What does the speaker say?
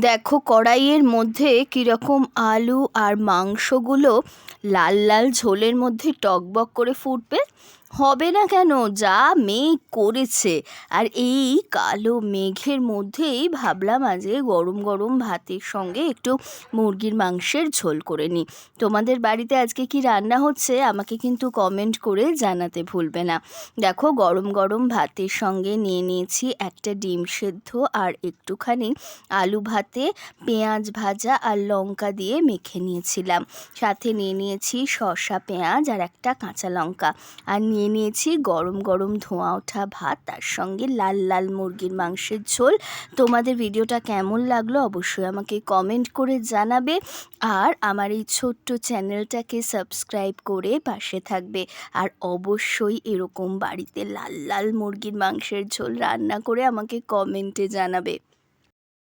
দেখো কড়াইয়ের মধ্যে কীরকম আলু আর মাংসগুলো লাল লাল ঝোলের মধ্যে টকবক করে ফুটবে। হবে না কেন? যা মেঘ করেছে। আর এই কালো মেঘের মধ্যেই ভাবলাম আজকে গরম গরম ভাতের সঙ্গে একটু মুরগির মাংসের ঝোল করে নিই। তোমাদের বাড়িতে আজকে কি রান্না হচ্ছে? আমাকে কিন্তু কমেন্ট করে জানাতে ভুলবে না। দেখো, গরম গরম ভাতের সঙ্গে নিয়ে নিয়েছি একটা ডিম সেদ্ধ আর একটুখানি আলু ভাতে, পেঁয়াজ ভাজা আর লঙ্কা দিয়ে মেখে নিয়েছিলাম। সাথে নিয়ে নিয়েছি শসা, পেঁয়াজ আর একটা কাঁচা লঙ্কা। আর নিয়ে নিয়েছি। গরম গরম ধোঁয়া ওঠা ভাত, তার সঙ্গে লাল লাল মুরগির মাংসের ঝোল। তোমাদের ভিডিওটা কেমন লাগল অবশ্যই আমাকে কমেন্ট করে জানাবে। আর আমার এই ছোট্ট চ্যানেলটাকে সাবস্ক্রাইব করে পাশে থাকবে। আর অবশ্যই এরকম বাড়িতে লাল লাল মুরগির মাংসের ঝোল রান্না করে আমাকে কমেন্টে জানাবে।